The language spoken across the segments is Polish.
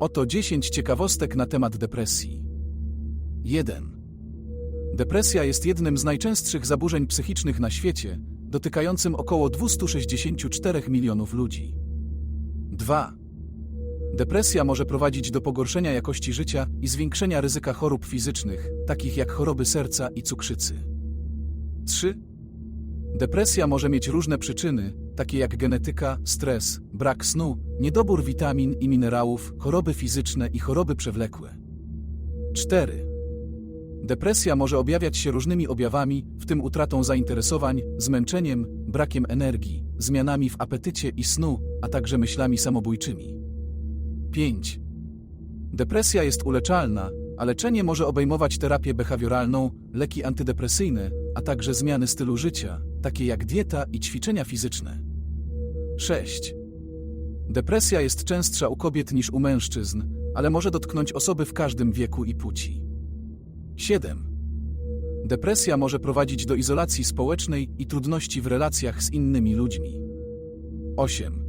Oto 10 ciekawostek na temat depresji. 1. Depresja jest jednym z najczęstszych zaburzeń psychicznych na świecie, dotykającym około 264 milionów ludzi. 2. Depresja może prowadzić do pogorszenia jakości życia i zwiększenia ryzyka chorób fizycznych, takich jak choroby serca i cukrzycy. 3. Depresja może mieć różne przyczyny, takie jak genetyka, stres, brak snu, niedobór witamin i minerałów, choroby fizyczne i choroby przewlekłe. 4. Depresja może objawiać się różnymi objawami, w tym utratą zainteresowań, zmęczeniem, brakiem energii, zmianami w apetycie i snu, a także myślami samobójczymi. 5. Depresja jest uleczalna, a leczenie może obejmować terapię behawioralną, leki antydepresyjne, a także zmiany stylu życia, takie jak dieta i ćwiczenia fizyczne. 6. Depresja jest częstsza u kobiet niż u mężczyzn, ale może dotknąć osoby w każdym wieku i płci. 7. Depresja może prowadzić do izolacji społecznej i trudności w relacjach z innymi ludźmi. 8.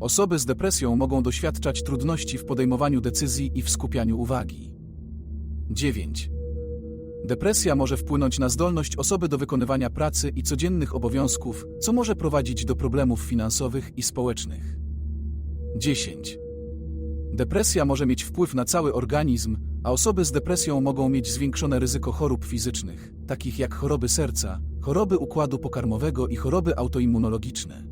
Osoby z depresją mogą doświadczać trudności w podejmowaniu decyzji i w skupianiu uwagi. 9. Depresja może wpłynąć na zdolność osoby do wykonywania pracy i codziennych obowiązków, co może prowadzić do problemów finansowych i społecznych. 10. Depresja może mieć wpływ na cały organizm, a osoby z depresją mogą mieć zwiększone ryzyko chorób fizycznych, takich jak choroby serca, choroby układu pokarmowego i choroby autoimmunologiczne.